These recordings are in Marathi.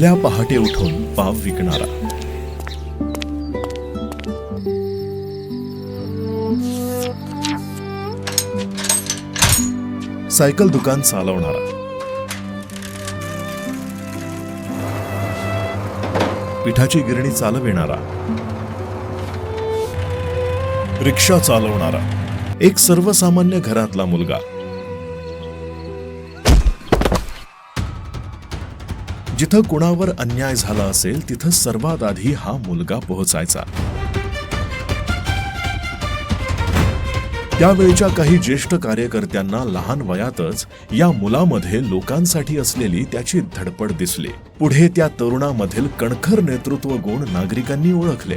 भल्या पहाटे उठून पाव विकणारा. सायकल दुकान चालवणारा. पिठाची गिरणी चालविणारा. रिक्षा चालवणारा. एक सर्वसामान्य घरातला मुलगा. जिथं कुणावर अन्याय झाला असेल तिथं सर्वात आधी हा मुलगा पोहोचायचा. त्यावेळच्या काही ज्येष्ठ कार्यकर्त्यांना लहान वयातच या मुलामध्ये लोकांसाठी असलेली त्याची धडपड दिसली. पुढे त्या तरुणामधील कणखर नेतृत्व गुण नागरिकांनी ओळखले.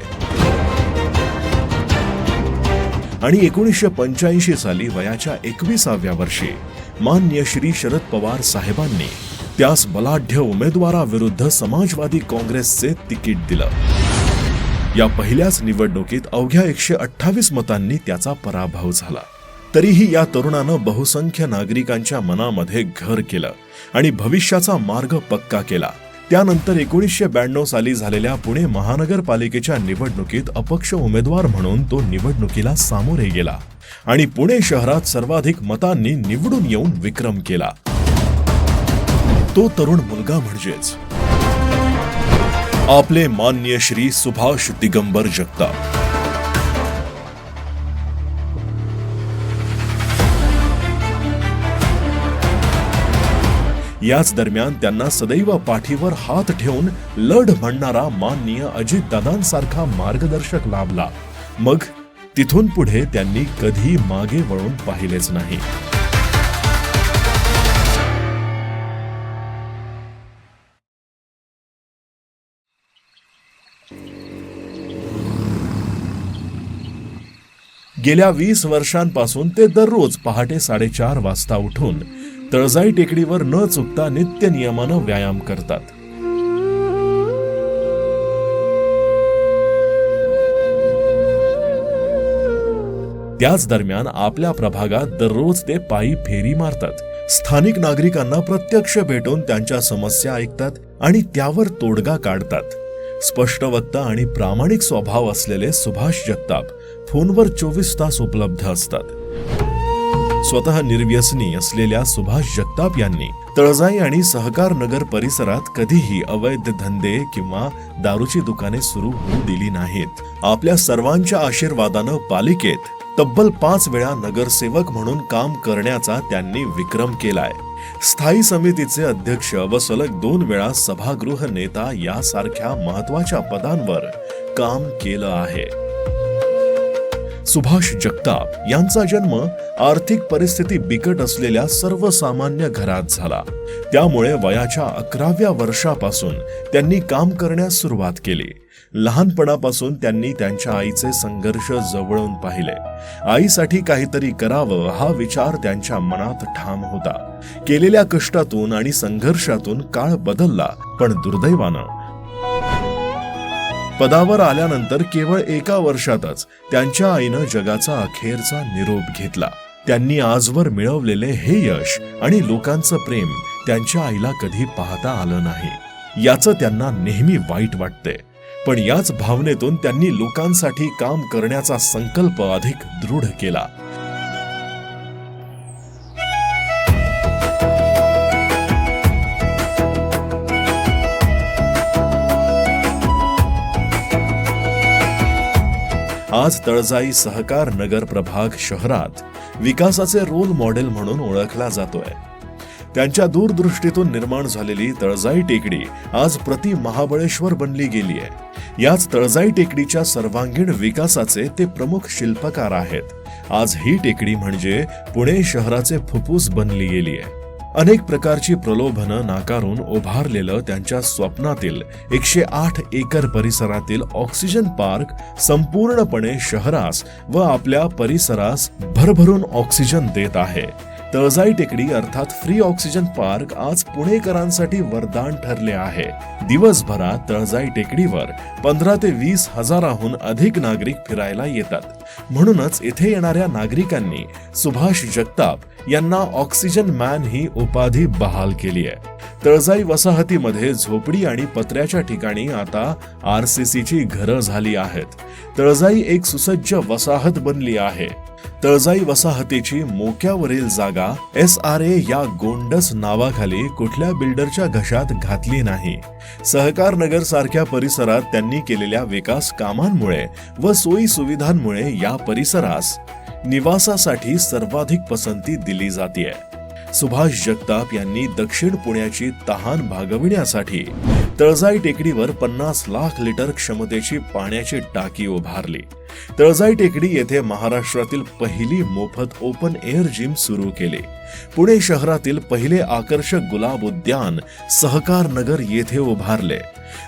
आणि एकोणीसशे पंच्याऐंशी साली वयाच्या एकविसाव्या वर्षी मान्य श्री शरद पवार साहेबांनी त्यास बलाढ्य उमेदवाराविरुद्ध समाजवादी काँग्रेसचे तिकीट दिलं. या पहिल्याच निवडणुकीत अवघ्या एकशे अठ्ठावीस मतांनी त्याचा पराभव झाला. तरीही या तरुणानं बहुसंख्य नागरिकांच्या मनामध्ये घर केलं आणि भविष्याचा मार्ग पक्का केला. त्यानंतर एकोणीसशे ब्याण्णव साली झालेल्या पुणे महानगरपालिकेच्या निवडणुकीत अपक्ष उमेदवार म्हणून तो निवडणुकीला सामोरे गेला आणि पुणे शहरात सर्वाधिक मतांनी निवडून येऊन विक्रम केला. तो तरुण मुलगा म्हणजेच. आपले मान्य श्री सुभाष दिगंबर जगताप. याच दरम्यान त्यांना सदैव पाठीवर हात ठेवून लढ म्हणणारा माननीय अजितदादांसारखा मार्गदर्शक लाभला. मग तिथून पुढे त्यांनी कधी मागे वळून पाहिलेच नाही. गेल्या वीस वर्षांपासून ते दररोज पहाटे साडेचार वाजता उठून तळजाई टेकडीवर न चुकता नित्य नियमानं व्यायाम करतात. त्याच दरम्यान आपल्या प्रभागात दररोज ते पायी फेरी मारतात. स्थानिक नागरिकांना प्रत्यक्ष भेटून त्यांच्या समस्या ऐकतात आणि त्यावर तोडगा काढतात. स्पष्ट वक्ता आणि प्रामाणिक स्वभाव असलेले सुभाष जगताप फोनवर चोवीस तास उपलब्ध असतात. स्वतः निर्व्यसनी असलेल्या सुभाष जगताप यांनी तळजाई आणि सहकार नगर परिसरात कधीही अवैध धंदे किंवा दारूची दुकाने सुरू होऊ दिली नाहीत. आपल्या सर्वांच्या आशीर्वादानं पालिकेत तब्बल पाच वेळा नगरसेवक म्हणून काम करण्याचा त्यांनी विक्रम केलाय. स्थायी समितीचे अध्यक्ष व सलग दोन वेळा सभागृह नेता यासारख्या महत्त्वाच्या पदांवर काम केलं आहे. सुभाष जगताप यांचा जन्म आर्थिक परिस्थिती बिकट असलेल्या सर्वसामान्य घरात झाला. त्यामुळे वयाच्या अकराव्या वर्षापासून त्यांनी काम करण्यास सुरुवात केली. लहानपणापासून त्यांनी त्यांच्या आईचे संघर्ष जवळून पाहिले. आईसाठी काहीतरी करावं हा विचार त्यांच्या मनात ठाम होता. केलेल्या कष्टातून आणि संघर्षातून काळ बदलला पण दुर्दैवानं पदावर आल्यानंतर केवळ एका वर्षातच त्यांच्या आईनं जगाचा अखेरचा निरोप घेतला. त्यांनी आजवर मिळवलेले हे यश आणि लोकांचं प्रेम त्यांच्या आईला कधी पाहता आलं नाही. याचं त्यांना नेहमी वाईट वाटते पण याच भावनेतून त्यांनी लोकांसाठी काम करण्याचा संकल्प अधिक दृढ केला. आज तळजाई सहकार नगर प्रभाग शहरात विकासाचे रोल मॉडेल म्हणून ओळखला जातोय. त्यांच्या दूरदृष्टीतून निर्माण झालेली तळजाई टेकडी आज प्रति महाबळेश्वर बनली गेली आहे. याच तळजाई टेकडीच्या सर्वांगीण विकासाचे ते प्रमुख शिल्पकार आहेत. आज ही टेकडी म्हणजे पुणे शहराचे फुफ्फुस बनली गेली आहे. अनेक प्रकारची प्रलोभनं नाकारून उभारलेलं त्यांच्या स्वप्नातील एकशे आठ एकर परिसरातील ऑक्सिजन पार्क संपूर्णपणे शहरास व आपल्या परिसरास भरभरून ऑक्सिजन देत आहे. तळजाई टेकडी अर्थात फ्री ऑक्सिजन पार्क आज पुणेकरांसाठी वरदान ठरले आहे. दिवसभरात तळजाई टेकडीवर पंधरा ते वीस हजाराहून अधिक नागरिक फिरायला येतात. म्हणूनच इथे येणाऱ्या नागरिकांनी सुभाष जगताप यांना ऑक्सिजन मॅन ही उपाधी बहाल केली आहे. तळजाई वसाहतीमध्ये झोपडी आणि पत्र्याच्या ठिकाणी आता आर सी सीची घरं झाली आहेत. तळजाई एक सुसज्ज वसाहत बनली आहे. तळजाई वसाहतीची मोक्यावरील जागा एस आर ए या गोंडस नावाखाली कुठल्या बिल्डरच्या घशात घातली नाही. सहकार नगर सारख्या परिसरात त्यांनी केलेल्या विकास कामांमुळे व सोयी सुविधांमुळे या परिसरास निवासासाठी सर्वाधिक पसंती दिली जाते सुभाष जगताप यांनी दक्षिण पुण्याची तहान भागविण्यासाठी तळजाई टेकडीवर पन्नास लाख लिटर क्षमतेची पाण्याची टाकी उभारली. तळजाई टेकडी येथे महाराष्ट्रातील पहिली मोफत ओपन एअर जिम सुरू केली. पुणे शहरातील पहिले आकर्षक गुलाब उद्यान सहकार नगर येथे उभारले.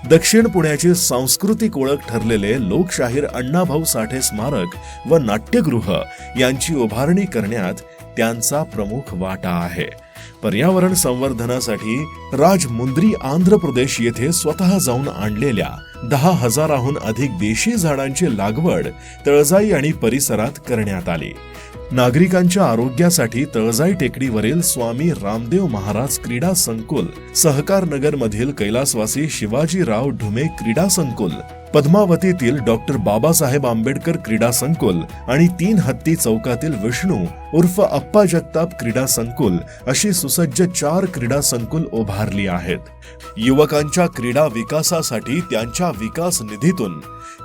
दक्षिण पुण्याची सांस्कृतिक ओळख ठरलेले लोकशाहीर अण्णाभाऊ साठे स्मारक व नाट्यगृह यांची उभारणी करण्यात त्यांचा प्रमुख वाटा आहे. पर्यावरण संवर्धनासाठी राजमुंद्री आंध्र प्रदेश येथे स्वतः जाऊन आणलेल्या दहा हजाराहून अधिक देशी झाडांची लागवड तळजाई आणि परिसरात करण्यात आली. नागरिकांच्या आरोग्यासाठी तळजाई टेकडीवरील स्वामी रामदेव महाराज क्रीडा संकुल सहकार नगर मधील कैलासवासी शिवाजीराव ढुमे क्रीडा संकुल पद्मावतीतील डॉक्टर बाबासाहेब आंबेडकर क्रीडा संकुल आणि तीन हत्ती चौकातील विष्णू उर्फ अप्पा जगताप क्रीडा संकुल अशी सुसज्ज चार क्रीडा संकुल उभारली आहेत. युवकांच्या क्रीडा विकासासाठी त्यांच्या विकास निधीतून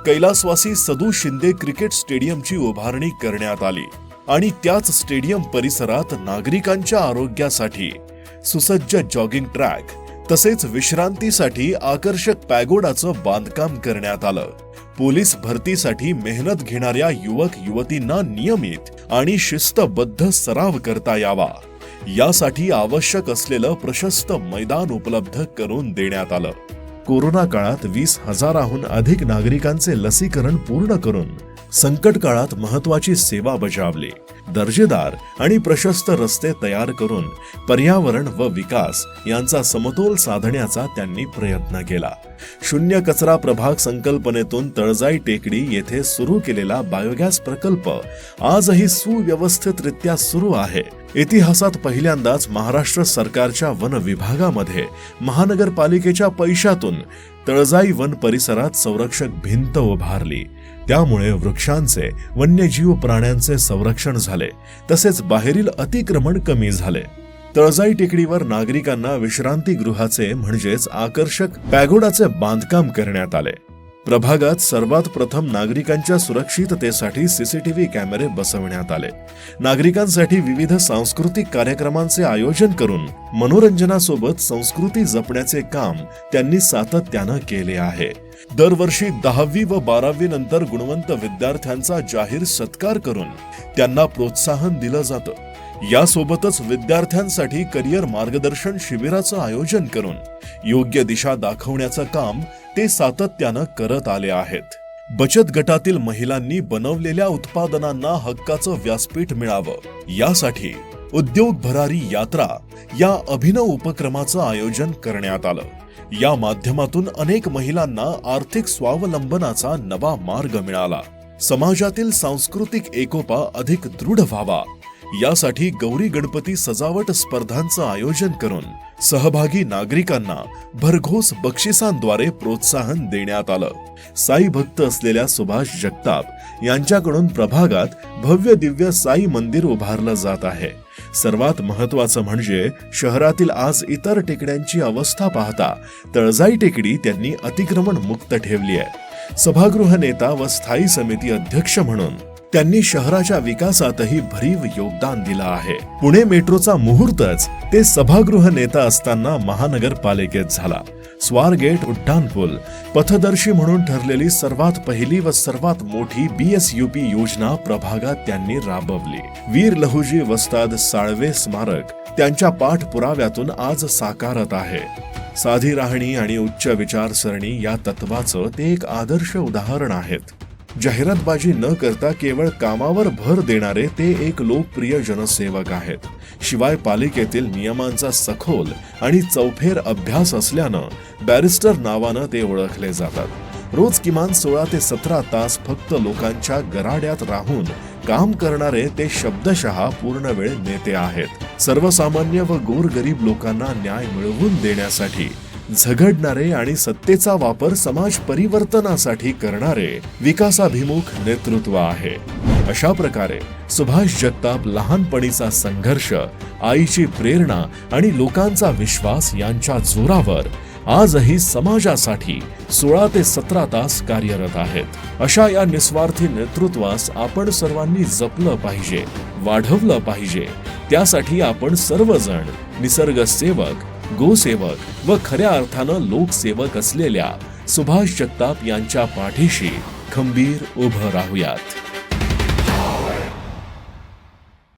कैलासवासी सदू शिंदे क्रिकेट स्टेडियमची उभारणी करण्यात आली आणि त्याच स्टेडियम परिसरात नागरिकांच्या आरोग्यासाठी सुसज्ज जॉगिंग ट्रॅक तसेच विश्रांतीसाठी आकर्षक पॅगोडाचं बांधकाम करण्यात आलं. पोलीस भरतीसाठी मेहनत घेणाऱ्या युवक युवतींना नियमित आणि शिस्तबद्ध सराव करता यावा. यासाठी आवश्यक असलेलं प्रशस्त मैदान उपलब्ध करून देण्यात आलं. कोरोना काळात वीस हजाराहून अधिक नागरिकांचे लसीकरण पूर्ण करून संकट काळात महत्वाची सेवा बजावली. दर्जेदार आणि प्रशस्त रस्ते तयार करून पर्यावरण व विकास यांचा समतोल साधण्याचा त्यांनी प्रयत्न केला. शून्य कचरा प्रभाग संकल्पनेतून तळजाई टेकडी येथे सुरू केलेला बायोगॅस प्रकल्प आजही सुव्यवस्थितरित्या सुरू आहे. इतिहासात पहिल्यांदाच महाराष्ट्र सरकारच्या वन विभागामध्ये महानगरपालिकेच्या पैशातून तळजाई वन परिसरात संरक्षक भिंत उभारली. त्यामुळे वृक्षांचे वन्यजीव प्राण्यांचे संरक्षण झाले. तसेच बाहेरील अतिक्रमण कमी झाले. तळजाई टेकडीवर नागरिकांना विश्रांतीगृहाचे म्हणजेच आकर्षक पॅगोडाचे बांधकाम करण्यात आले. प्रभागात सर्वात प्रथम नागरिकांच्या सुरक्षिततेसाठी सीसीटीव्ही कॅमेरे बसवण्यात आले. नागरिकांसाठी विविध सांस्कृतिक कार्यक्रमांचे आयोजन करून मनोरंजनासोबत संस्कृती जपण्याचे काम त्यांनी सातत्यानं केले आहे. दरवर्षी दहावी व बारावी नंतर गुणवंत विद्यार्थ्यांचा जाहीर सत्कार करून त्यांना प्रोत्साहन दिलं जातं. यासोबतच विद्यार्थ्यांसाठी करिअर मार्गदर्शन शिबिराचं आयोजन करून योग्य दिशा दाखवण्याचं काम ते सातत्यानं करत आले आहेत. बचत गटातील महिलांनी बनवलेल्या उत्पादनांना हक्काचं व्यासपीठ मिळावं. यासाठी उद्योग भरारी यात्रा या अभिनव उपक्रमाचं आयोजन करण्यात आलं. या माध्यमातून अनेक महिलांना आर्थिक स्वावलंबनाचा नवा मार्ग मिळाला. समाजातील सांस्कृतिक एकोपा अधिक दृढ व्हावा. यासाठी गौरी गणपती सजावट स्पर्धांचं आयोजन करून सहभागी नागरिकांना भरघोस बक्षिसांद्वारे प्रोत्साहन देण्यात आलं. साई भक्त असलेल्या सुभाष जगताप यांच्याकडून प्रभागात भव्य दिव्य साई मंदिर उभारलं जात आहे. सर्वात महत्वाचं म्हणजे शहरातील आज इतर टेकड्यांची अवस्था पाहता तळजाई टेकडी त्यांनी अतिक्रमण मुक्त ठेवली आहे. सभागृह नेता व स्थायी समिती अध्यक्ष म्हणून त्यांनी शहराच्या विकासातही भरीव योगदान दिलं आहे. पुणे मेट्रोचा मुहूर्तच ते सभागृह नेता असताना महानगरपालिकेत झाला. स्वारगेट उड्डाणपूल पथदर्शी म्हणून ठरलेली सर्वात पहिली व सर्वात मोठी बीएसयूपी योजना प्रभागात त्यांनी राबवली. वीर लहुजी वस्ताद साळवे स्मारक त्यांच्या पाठपुराव्यातून आज साकारत आहे. साधी राहणी आणि उच्च विचारसरणी या तत्वाचं ते एक आदर्श उदाहरण आहेत. जाहिरातबाजी न करता केवळ कामावर भर देणारे ते एक लोकप्रिय जनसेवक आहेत. शिवाय पालिकेतील नियमांचा सखोल आणि चौफेर अभ्यास असल्यानं बॅरिस्टर नावानं ते ओळखले जातात. रोज किमान सोळा ते सतरा तास फक्त लोकांच्या गराड्यात राहून काम करणारे ते शब्दशः पूर्ण वेळ नेते आहेत. सर्वसामान्य व गोरगरीब लोकांना न्याय मिळवून देण्यासाठी झगडणारे आणि सत्तेचा वापर समाज परिवर्तनासाठी करणारे विकासाभिमुख नेतृत्व आहे. अशा प्रकारे सुभाष जगताप लहानपणीचा संघर्ष आईची प्रेरणा आणि लोकांचा विश्वास यांच्या जोरावर आजही समाजासाठी सोळा ते सतरा तास कार्यरत आहेत. अशा या निस्वार्थी नेतृत्वास आपण सर्वांनी जपलं पाहिजे वाढवलं पाहिजे. त्यासाठी आपण सर्वजण निसर्ग सेवक गोसेवक व खऱ्या अर्थानं लोकसेवक असलेल्या सुभाष जगताप यांच्या पाठीशी खंबीर उभं राहूयात.